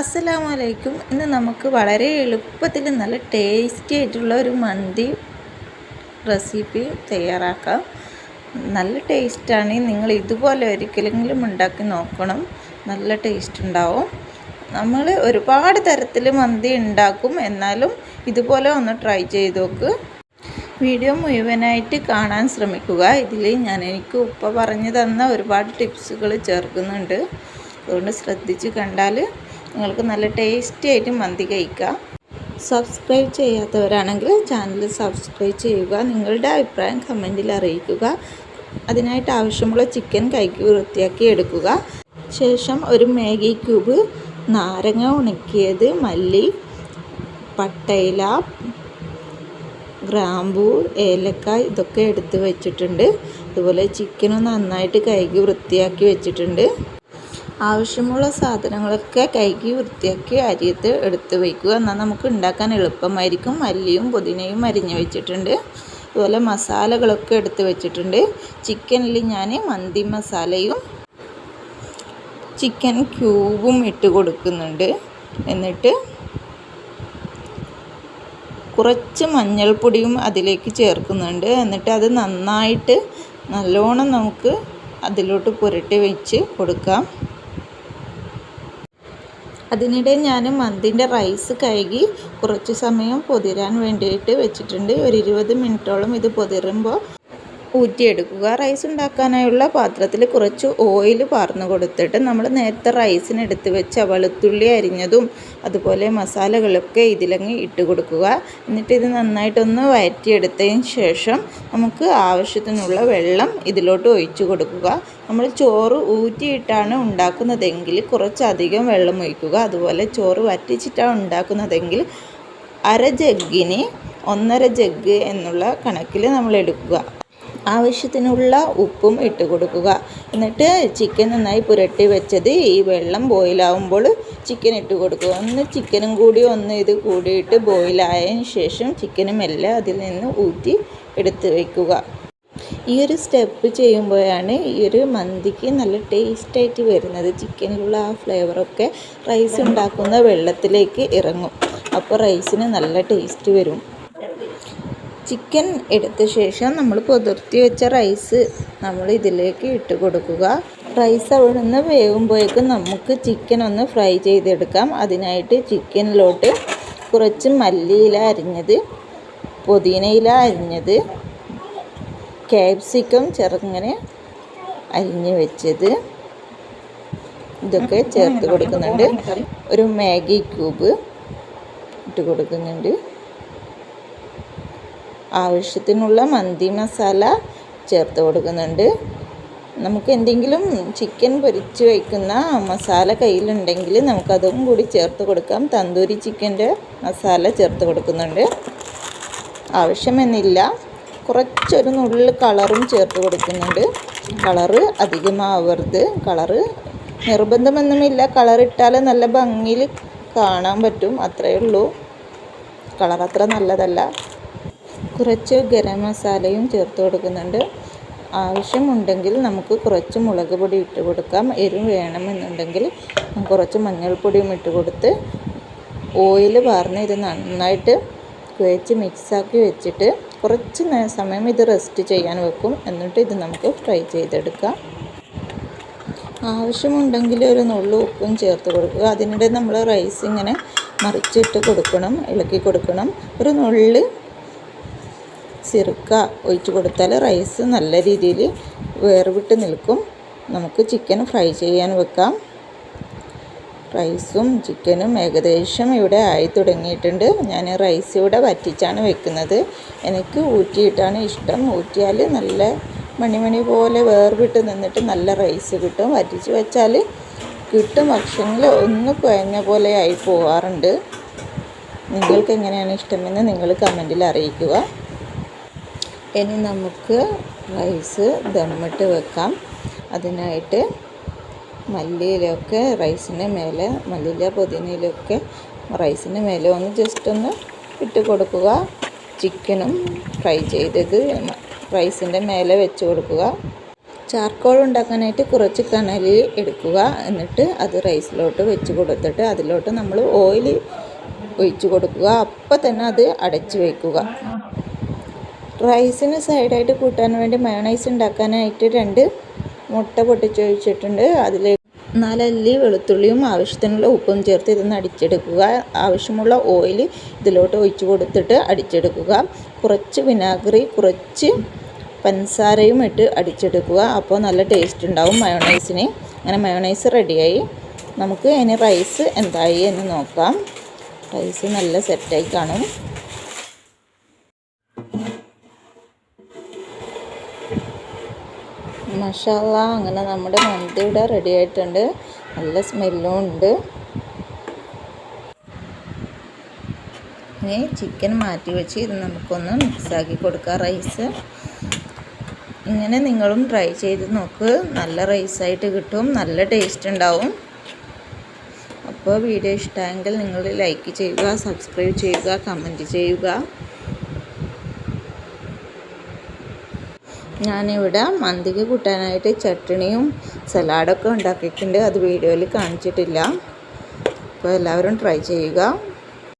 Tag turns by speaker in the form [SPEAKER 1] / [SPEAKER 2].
[SPEAKER 1] അസ്സലാമു അലൈക്കും ഇന്ന് നമുക്ക് വളരെ എളുപ്പത്തിൽ നല്ല ടേസ്റ്റി ആയിട്ടുള്ള ഒരു മന്തി റെസിപ്പി തയ്യാറാക്കാം. നല്ല ടേസ്റ്റാണ്. നിങ്ങൾ ഇതുപോലെ ഒരിക്കലെങ്കിലും ഉണ്ടാക്കി നോക്കണം. നല്ല ടേസ്റ്റ് ഉണ്ടാവും. നമ്മൾ ഒരുപാട് തരത്തിൽ മന്തി ഉണ്ടാക്കും. എന്നാലും ഇതുപോലെ ഒന്ന് ട്രൈ ചെയ്ത് നോക്ക്. വീഡിയോ മുഴുവനായിട്ട് കാണാൻ ശ്രമിക്കുക. ഇതിൽ ഞാൻ എനിക്ക് ഉപ്പ പറഞ്ഞു തന്ന ഒരുപാട് ടിപ്സുകൾ ചേർക്കുന്നുണ്ട്. അതുകൊണ്ട് ശ്രദ്ധിച്ച് കണ്ടാൽ നിങ്ങൾക്ക് നല്ല ടേസ്റ്റി ആയിട്ട് മന്തി കഴിക്കാം. സബ്സ്ക്രൈബ് ചെയ്യാത്തവരാണെങ്കിൽ ചാനൽ സബ്സ്ക്രൈബ് ചെയ്യുക. നിങ്ങളുടെ അഭിപ്രായം കമന്റിൽ അറിയിക്കുക. അതിനായിട്ട് ആവശ്യമുള്ള ചിക്കൻ കൈക്ക് വൃത്തിയാക്കി എടുക്കുക. ശേഷം ഒരു മാഗി ക്യൂബ് നാരങ്ങ ഉണക്കിയത് മല്ലി പട്ടയില ഗ്രാമ്പൂ ഏലക്ക ഇതൊക്കെ എടുത്ത് വെച്ചിട്ടുണ്ട്. അതുപോലെ ചിക്കനും നന്നായിട്ട് കൈകി വൃത്തിയാക്കി വെച്ചിട്ടുണ്ട്. ആവശ്യമുള്ള സാധനങ്ങളൊക്കെ കഴുകി വൃത്തിയാക്കി അരിയത്ത് എടുത്ത് വയ്ക്കുക. എന്നാൽ നമുക്ക് ഉണ്ടാക്കാൻ എളുപ്പമായിരിക്കും. മല്ലിയും പുതിനയും അരിഞ്ഞ് വെച്ചിട്ടുണ്ട്. അതുപോലെ മസാലകളൊക്കെ എടുത്ത് വെച്ചിട്ടുണ്ട്. ചിക്കനിൽ ഞാൻ മന്തി മസാലയും ചിക്കൻ ക്യൂബും ഇട്ട് കൊടുക്കുന്നുണ്ട്. എന്നിട്ട് കുറച്ച് മഞ്ഞൾപ്പൊടിയും അതിലേക്ക് ചേർക്കുന്നുണ്ട്. എന്നിട്ട് അത് നന്നായിട്ട് നല്ലോണം നമുക്ക് അതിലോട്ട് പുരട്ടി വെച്ച് കൊടുക്കാം. അതിനിടെ ഞാൻ മന്തിന്റെ റൈസ് കഴുകി കുറച്ച് സമയം പൊതിരാൻ വേണ്ടിയിട്ട് വെച്ചിട്ടുണ്ട്. ഒരു ഇരുപത് മിനിറ്റോളം ഇത് പൊതിരുമ്പോൾ ഊറ്റിയെടുക്കുക. റൈസ് ഉണ്ടാക്കാനായുള്ള പാത്രത്തിൽ കുറച്ച് ഓയിൽ പാർന്നു കൊടുത്തിട്ട് നമ്മൾ നേരത്തെ റൈസിനെടുത്ത് വെച്ച വെളുത്തുള്ളി അരിഞ്ഞതും അതുപോലെ മസാലകളൊക്കെ ഇതിലങ്ങ് ഇട്ട് കൊടുക്കുക. എന്നിട്ട് ഇത് നന്നായിട്ടൊന്ന് വയറ്റിയെടുത്തതിന് ശേഷം നമുക്ക് ആവശ്യത്തിനുള്ള വെള്ളം ഇതിലോട്ട് ഒഴിച്ചു കൊടുക്കുക. നമ്മൾ ചോറ് ഊറ്റിയിട്ടാണ് ഉണ്ടാക്കുന്നതെങ്കിൽ കുറച്ചധികം വെള്ളം ഒഴിക്കുക. അതുപോലെ ചോറ് വറ്റിച്ചിട്ടാണ് ഉണ്ടാക്കുന്നതെങ്കിൽ അര ജഗ്ഗിന് ഒന്നര ജഗ്ഗ് എന്നുള്ള കണക്കിൽ നമ്മൾ എടുക്കുക. ആവശ്യത്തിനുള്ള ഉപ്പും ഇട്ട് കൊടുക്കുക. എന്നിട്ട് ചിക്കൻ നന്നായി പുരട്ടി വെച്ചത് ഈ വെള്ളം ബോയിലാവുമ്പോൾ ചിക്കൻ ഇട്ട് കൊടുക്കുക. ഒന്ന് ചിക്കനും കൂടി ഒന്ന് ഇത് കൂടിയിട്ട് ബോയിലായതിന് ശേഷം ചിക്കനും എല്ലാം അതിൽ നിന്ന് ഊറ്റി എടുത്ത് വയ്ക്കുക ഈ ഒരു സ്റ്റെപ്പ് ചെയ്യുമ്പോഴാണ് ഈ ഒരു മന്തിക്ക് നല്ല ടേസ്റ്റായിട്ട് വരുന്നത്. ചിക്കനിലുള്ള ആ ഫ്ലേവറൊക്കെ റൈസ് ഉണ്ടാക്കുന്ന വെള്ളത്തിലേക്ക് ഇറങ്ങും. അപ്പോൾ റൈസിന് നല്ല ടേസ്റ്റ് വരും. ചിക്കൻ എടുത്ത ശേഷം നമ്മൾ പുതിർത്തി വെച്ച റൈസ് നമ്മൾ ഇതിലേക്ക് ഇട്ട് കൊടുക്കുക. റൈസ് അവിടെ നിന്ന് വേകുമ്പോഴേക്കും നമുക്ക് ചിക്കൻ ഒന്ന് ഫ്രൈ ചെയ്തെടുക്കാം. അതിനായിട്ട് ചിക്കനിലോട്ട് കുറച്ച് മല്ലിയില അരിഞ്ഞത് പുതിനയില അരിഞ്ഞത് ക്യാപ്സിക്കം ചെറുങ്ങനെ അരിഞ്ഞ് വെച്ചത്. ഇതൊക്കെ ചേർത്ത് കൊടുക്കുന്നുണ്ട്. ഒരു മാഗി ക്യൂബ് ഇട്ട് കൊടുക്കുന്നുണ്ട്. ആവശ്യത്തിനുള്ള മന്തി മസാല ചേർത്ത് കൊടുക്കുന്നുണ്ട്. നമുക്ക് എന്തെങ്കിലും ചിക്കൻ പൊരിച്ച് വയ്ക്കുന്ന മസാല കയ്യിലുണ്ടെങ്കിൽ നമുക്കതും കൂടി ചേർത്ത് കൊടുക്കാം. തന്തൂരി ചിക്കന്റെ മസാല ചേർത്ത് കൊടുക്കുന്നുണ്ട്. ആവശ്യമെന്നില്ല. കുറച്ചൊരു നുള്ളിൽ കളറും ചേർത്ത് കൊടുക്കുന്നുണ്ട്. കളറ് അധികമാവരുത്. കളറ് നിർബന്ധമൊന്നുമില്ല. കളറിട്ടാൽ നല്ല ഭംഗിയിൽ കാണാൻ പറ്റും. അത്രയേ ഉള്ളൂ. കളർ അത്ര നല്ലതല്ല. കുറച്ച് ഗരം മസാലയും ചേർത്ത് കൊടുക്കുന്നുണ്ട്. ആവശ്യമുണ്ടെങ്കിൽ നമുക്ക് കുറച്ച് മുളക് പൊടി ഇട്ട് കൊടുക്കാം. എരിവ് വേണമെന്നുണ്ടെങ്കിൽ കുറച്ച് മഞ്ഞൾപ്പൊടിയും ഇട്ട് കൊടുത്ത് ഓയിൽ വാർന്ന് ഇത് നന്നായിട്ട് കുഴച്ച് മിക്സാക്കി വെച്ചിട്ട് കുറച്ച് സമയം ഇത് റെസ്റ്റ് ചെയ്യാൻ വെക്കും. എന്നിട്ട് ഇത് നമുക്ക് ഫ്രൈ ചെയ്തെടുക്കാം. ആവശ്യമുണ്ടെങ്കിൽ ഒരു നുള്ളു ഉപ്പും ചേർത്ത് കൊടുക്കുക. അതിനിടെ നമ്മൾ റൈസ് ഇങ്ങനെ മറിച്ചിട്ട് കൊടുക്കണം ഇളക്കി കൊടുക്കണം. ഒരു നുള്ളി സിറുക്ക ഒഴിച്ച് കൊടുത്താൽ റൈസ് നല്ല രീതിയിൽ വേർവിട്ട് നിൽക്കും. നമുക്ക് ചിക്കൻ ഫ്രൈ ചെയ്യാൻ വെക്കാം. റൈസും ചിക്കനും ഏകദേശം ഇവിടെ ആയി തുടങ്ങിയിട്ടുണ്ട്. ഞാൻ റൈസ് ഇവിടെ വറ്റിച്ചാണ് വെക്കുന്നത്. എനിക്ക് ഊറ്റിയിട്ടാണ് ഇഷ്ടം. ഊറ്റിയാൽ നല്ല മണിമണി പോലെ വേർവിട്ട് നിന്നിട്ട് നല്ല റൈസ് കിട്ടും. വറ്റിച്ച് വെച്ചാൽ കിട്ടും. പക്ഷെങ്കിൽ ഒന്ന് കുഴഞ്ഞ പോലെ ആയി പോകാറുണ്ട് നിങ്ങൾക്ക് എങ്ങനെയാണ് ഇഷ്ടമെന്ന് നിങ്ങൾ കമന്റിൽ അറിയിക്കുക. ഇനി നമുക്ക് റൈസ് ദമ്മിട്ട് വെക്കാം. അതിനായിട്ട് മല്ലിയിലൊക്കെ റൈസിന്റെ മേലെ മല്ലിയില പുതിനയിലൊക്കെ റൈസിന്റെ മേലെ ഒന്ന് ജസ്റ്റ് ഒന്ന് ഇട്ട് കൊടുക്കുക. ചിക്കനും ഫ്രൈ ചെയ്തത് റൈസിന്റെ മേലെ വെച്ച് കൊടുക്കുക. ചാർക്കോൾ ഉണ്ടാക്കാനായിട്ട് കുറച്ച് കനലിൽ എടുക്കുക. എന്നിട്ട് അത് റൈസിലോട്ട് വെച്ച് കൊടുത്തിട്ട് അതിലോട്ട് നമ്മൾ ഓയിൽ ഒഴിച്ച് കൊടുക്കുക. അപ്പം തന്നെ അത് അടച്ച് വയ്ക്കുക റൈസിന് സൈഡായിട്ട് കൂട്ടാൻ വേണ്ടി മയണൈസ് ഉണ്ടാക്കാനായിട്ട് രണ്ട് മുട്ട പൊട്ടിച്ചൊഴിച്ചിട്ടുണ്ട് അതിൽ നാലല്ലി വെളുത്തുള്ളിയും ആവശ്യത്തിനുള്ള ഉപ്പും ചേർത്ത് ഇതൊന്ന് അടിച്ചെടുക്കുക. ആവശ്യമുള്ള ഓയിൽ ഇതിലോട്ട് ഒഴിച്ചു കൊടുത്തിട്ട് അടിച്ചെടുക്കുക. കുറച്ച് വിനാഗിരി കുറച്ച് പഞ്ചസാരയും ഇട്ട് അടിച്ചെടുക്കുക. അപ്പോൾ നല്ല ടേസ്റ്റ് ഉണ്ടാവും മയോണൈസിന്. അങ്ങനെ മയോണൈസ് റെഡിയായി നമുക്ക് ഇനി റൈസ് എന്തായി എന്ന് നോക്കാം. റൈസ് നല്ല സെറ്റായി കാണും. മഷാല അങ്ങനെ നമ്മുടെ മന്തി ഇവിടെ റെഡി ആയിട്ടുണ്ട്. നല്ല സ്മെല്ലും ഉണ്ട്. ഇനി ചിക്കൻ മാറ്റി വെച്ച് ഇത് നമുക്കൊന്ന് മിക്സാക്കി കൊടുക്കാം റൈസ് ഇങ്ങനെ നിങ്ങളും ട്രൈ ചെയ്ത് നോക്ക്. നല്ല റൈസായിട്ട് കിട്ടും നല്ല ടേസ്റ്റ് ഉണ്ടാവും. അപ്പോൾ വീഡിയോ ഇഷ്ടമായെങ്കിൽ നിങ്ങൾ ലൈക്ക് ചെയ്യുക സബ്സ്ക്രൈബ് ചെയ്യുക കമന്റ് ചെയ്യുക. ഞാനിവിടെ മന്തിക്ക് കൂട്ടാനായിട്ട് ചട്ടണിയും സലാഡൊക്കെ ഉണ്ടാക്കിയിട്ടുണ്ട്. അത് വീഡിയോയിൽ കാണിച്ചിട്ടില്ല. അപ്പോൾ എല്ലാവരും ട്രൈ ചെയ്യുക.